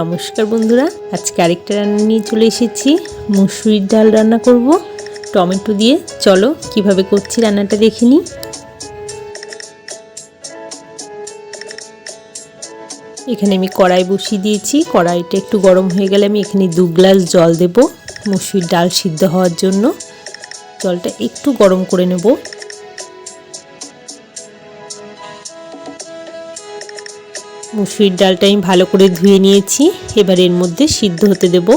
নমস্কার বন্ধুরা, আজকে আরেকটা রান্না নিয়ে চলে এসেছি। মুসুরির ডাল রান্না করব। টমেটো দিয়ে। চলো, কীভাবে করছি রান্নাটা দেখে নিই। এখানে আমি কড়াই বসিয়ে দিয়েছি। কড়াইটা একটু গরম হয়ে গেলে আমি এখানে দু গ্লাস জল দেব। মুসুরির ডাল সিদ্ধ হওয়ার জন্য। জলটা একটু গরম করে নেব। মুসুরির ডালটা আমি ভালো করে ধুয়ে নিয়েছি। এবার এর মধ্যে সিদ্ধ হতে দেব।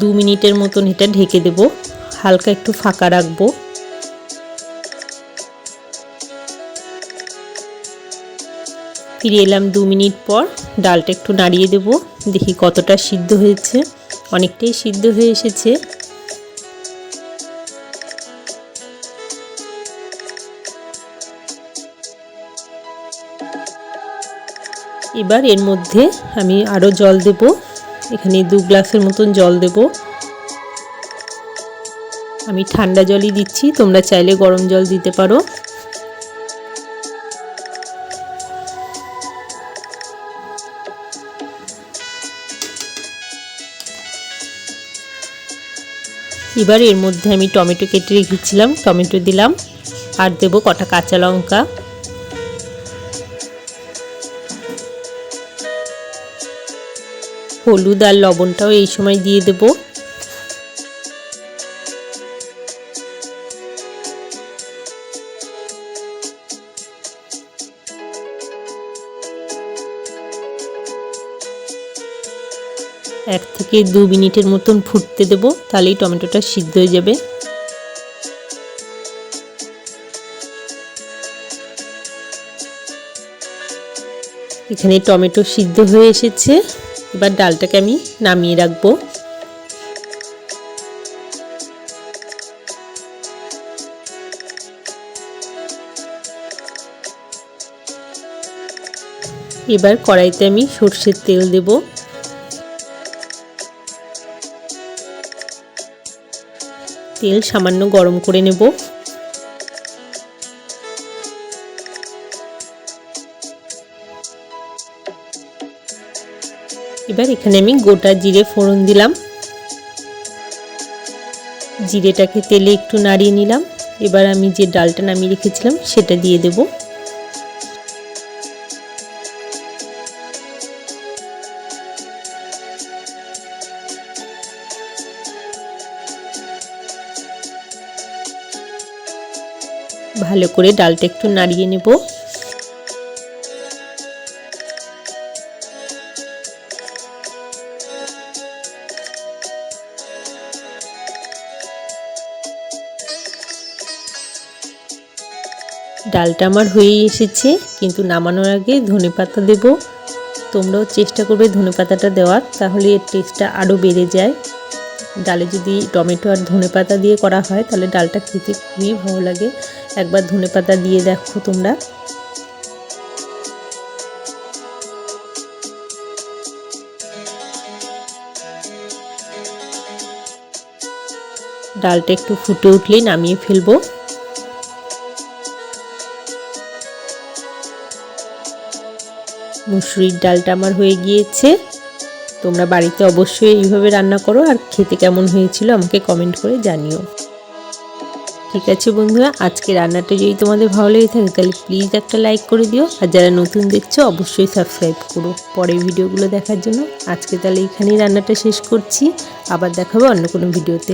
দু মিনিটের মতন এটা ঢেকে দেব। হালকা একটু ফাঁকা রাখব। ফিরে এলাম দু মিনিট পর। ডালটা একটু নাড়িয়ে দেব। দেখি কতটা সিদ্ধ হয়েছে। অনেকটাই সিদ্ধ হয়ে এসেছে। এবার এর মধ্যে আমি আরও জল দেব। এখানে দু গ্লাসের মতন জল দেব। আমি ঠান্ডা জলই দিচ্ছি। তোমরা চাইলে গরম জল দিতে পারো। এবার এর মধ্যে আমি টমেটো কেটে রেখেছিলাম, টমেটো দিলাম, আর দেব কটা কাঁচা লঙ্কা। হলুদ আর লবণটাও এই সময় দিয়ে দেব। এক থেকে দু মিনিটের মতন ফুটতে দেব, তাহলেই টমেটোটা সিদ্ধ হয়ে যাবে। এখানে টমেটো সিদ্ধ হয়ে এসেছে। এবার ডালটাকে আমি নামিয়ে রাখব। এবার কড়াইতে আমি সর্ষের তেল দেবো। তেল সামান্য গরম করে নেব। এবার এখানে আমি গোটা জিরে ফোড়ন দিলাম। জিরেটাকে তেলে একটু নাড়িয়ে নিলাম। এবার আমি যে ডালটা নামিয়ে রেখেছিলাম, সেটা দিয়ে দেবো। ভালো করে ডালটা একটু নাড়িয়ে নেব। ডালটা আমার হয়েই এসেছে, কিন্তু নামানোর আগে ধনে পাতা দেবো। তোমরাও চেষ্টা করবে ধনে পাতাটা দেওয়ার, তাহলে এর টেস্টটা আরও বেড়ে যায়। ডালে যদি টমেটো আর ধনে পাতা দিয়ে করা হয়, তাহলে ডালটা খেতে খুবই ভালো লাগে। একবার ধনে পাতা দিয়ে দেখো তোমরা। ডালটা একটু ফুটে উঠলেই নামিয়ে ফেলব। মুসুরির ডালটা আমার হয়ে গিয়েছে। তোমরা বাড়িতে অবশ্যই এইভাবে রান্না করো আর খেতে কেমন হয়েছিল আমাকে কমেন্ট করে জানিও। ঠিক আছে বন্ধুরা, আজকে রান্নাটা যদি তোমাদের ভালো লেগে থাকে তাহলে প্লিজ একটা লাইক করে দিও আর যারা নতুন দেখছ অবশ্যই সাবস্ক্রাইব করো। পরের ভিডিওগুলো দেখার জন্য আজকে তাহলে এখানেই রান্নাটা শেষ করছি। আবার দেখাবো অন্য কোনো ভিডিওতে